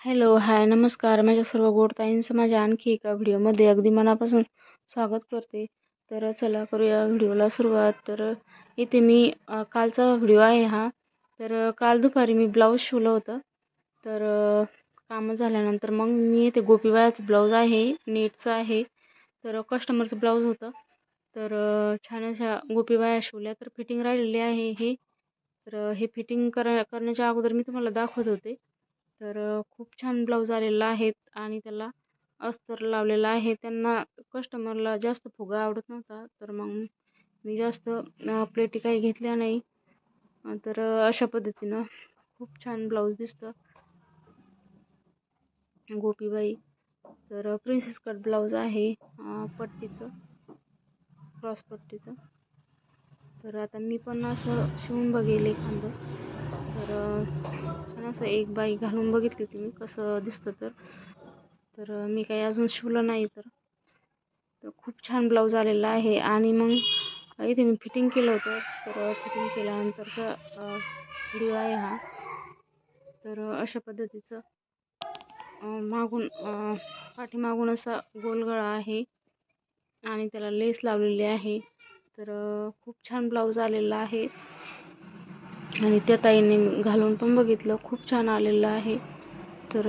Hello hi नमस्कार. माझ्या सर्व गोड ताईंचं माझ्या आणखी एका व्हिडिओमध्ये अगदी मनापासून स्वागत करते. तर चला करूया व्हिडिओला सुरुवात. तर इथे मी कालचा व्हिडिओ आहे हा. तर काल दुपारी मी ब्लाऊज शिवलं होतं. तर कामं झाल्यानंतर मग मी इथे गोपीबायाचं ब्लाऊज आहे नेटचं आहे. तर कस्टमरचं ब्लाऊज होतं. तर छान अशा गोपीबाया शिवल्या. तर फिटिंग राहिलेली आहे हे. तर हे फिटिंग करा करण्याच्या अगोदर मी तुम्हाला दाखवत होते. तर खूप छान ब्लाऊज आलेला आहे आणि त्याला अस्तर लावलेला आहे. त्यांना कस्टमरला जास्त फुगा आवडत नव्हता तर मग मी जास्त प्लेटी काही घेतल्या नाही. तर अशा पद्धतीनं खूप छान ब्लाऊज दिसतं. गोपीबाई तर प्रिन्सेस कट ब्लाऊज आहे पट्टीचं क्रॉस पट्टीचं. तर आता मी पण असं शिवून बघेल एखादं. असं एक बाई घालून बघितली होती मी कसं दिसतं तर. तर मी काही अजून शिवलं नाही तर. खूप छान ब्लाऊज आलेला आहे. आणि मग इथे मी फिटिंग केलं होतं. तर फिटिंग केल्यानंतरचा व्हिडिओ आहे हा. तर अशा पद्धतीचं मागून पाठीमागून असा गोलगळा आहे. आणि त्याला लेस लावलेली आहे. तर खूप छान ब्लाऊज आलेला आहे. आणि त्या ताईने घालून पण बघितलं. खूप छान आलेलं आहे. तर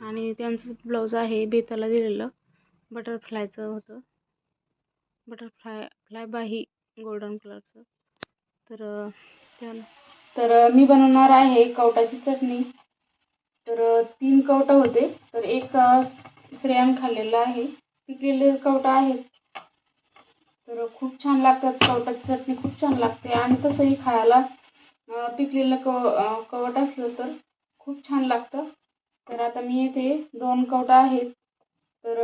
आणि त्यांचं ब्लाऊज आहे बेताला दिलेलं. बटरफ्लायचं होतं. बटरफ्लाय फ्लाय बाही गोल्डन कलरचं. तर त्या तर मी बनवणार आहे कवटाची चटणी. तर तीन कवटं होते. तर एक श्रेयान खाल्लेलं आहे. पिकलेले कवटं आहेत. तर खूप छान लागतात कवटाची चटणी खूप छान लागते. आणि तसंही खायला पिकलेलं कव कवट असलं तर खूप छान लागतं. तर आता मी इथे दोन कवटं आहेत. तर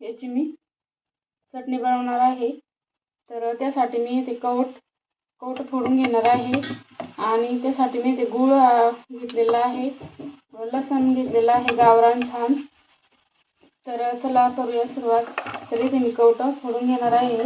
याची मी चटणी बनवणार आहे. तर त्यासाठी मी इथे कवट कवट फोडून घेणार आहे. आणि त्यासाठी मी ते गूळ घेतलेला आहे. लसण घेतलेलं आहे गावरान छान. तर चला करूया सुरुवात. तरी इथे मी कवटं फोडून घेणार आहे.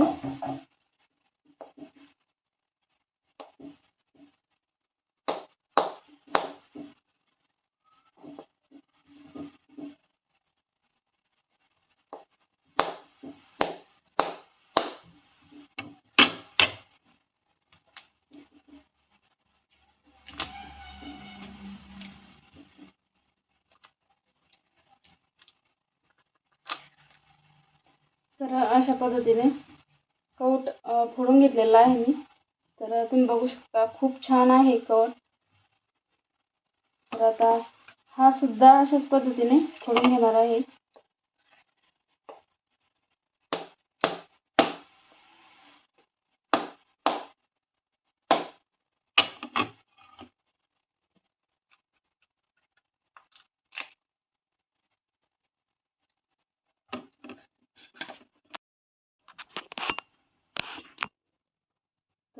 तर अशा पद्धतीने कवट फोडून घेतलेला आहे मी. तर तुम्ही बघू शकता खूप छान आहे कवट. तर आता हा सुद्धा अशाच पद्धतीने फोडून घेणार आहे.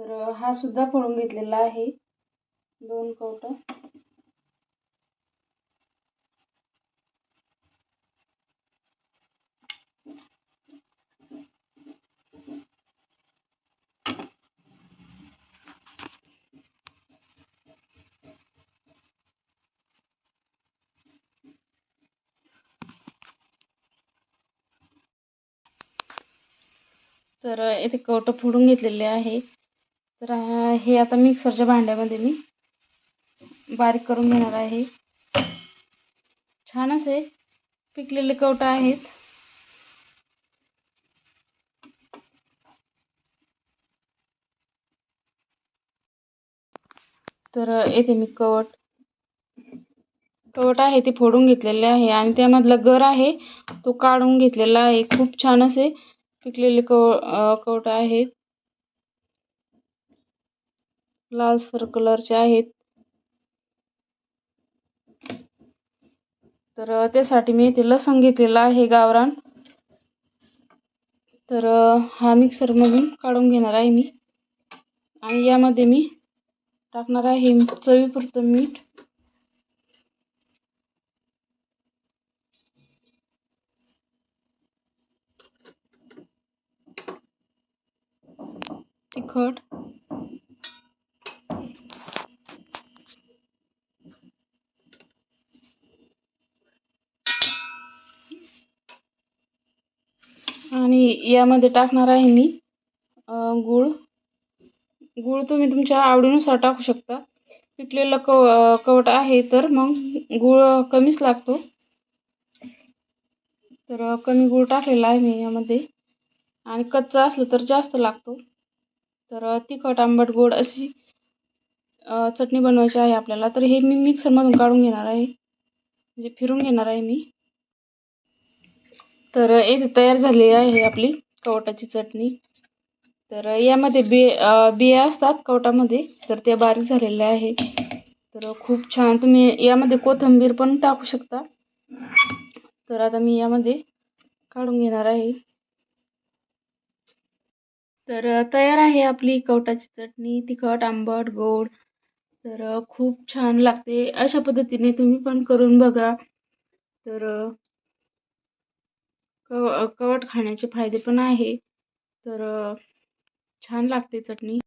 तर हा सुद्धा फोडून घेतलेला आहे. दोन कवटं. तर येथे कवटं फोडून घेतलेले आहे. तर हे आता मिक्सरच्या भांड्यामध्ये मी बारीक करून घेणार आहे. छान असे पिकलेले कवटं आहेत. तर येथे मी कवट. कवट आहे ते फोडून घेतलेले आहे आणि त्यामधला गर आहे तो काढून घेतलेला आहे. खूप छान असे पिकलेले कव कवट आहेत. लालसर कलरचे आहेत. तर त्यासाठी मी इथे लसण घेतलेला आहे गावरान. तर हा मिक्सरमधून काढून घेणार आहे मी. आणि यामध्ये मी टाकणार आहे चवीपुरतं मीठ. तिखट. यामध्ये टाकणार आहे मी. गूळ. गूळ तुम्ही तुमच्या आवडीनुसार टाकू शकता. पिकलेलं कव कवट आहे तर मग गूळ कमीच लागतो. तर कमी गूळ टाकलेला आहे मी यामध्ये. आणि कच्चा असलं तर जास्त लागतो. तर तिखट आंबट गोड अशी चटणी बनवायची आहे आपल्याला. तर हे मी मिक्सरमधून काढून घेणार आहे. म्हणजे फिरून घेणार आहे मी. तर येथे तयार झाली आहे आपली कवटाची चटणी. तर यामध्ये बे बिया असतात कवटामध्ये तर त्या बारीक झालेल्या आहे. तर खूप छान तुम्ही यामध्ये कोथिंबीर पण टाकू शकता. तर आता मी यामध्ये काढून घेणार आहे. तर तयार आहे आपली कवटाची चटणी तिखट आंबट गोड. तर खूप छान लागते. अशा पद्धतीने तुम्ही पण करून बघा. तर कव कवट खाण्याचे फायदे पण आहे. तर छान लागते चटणी.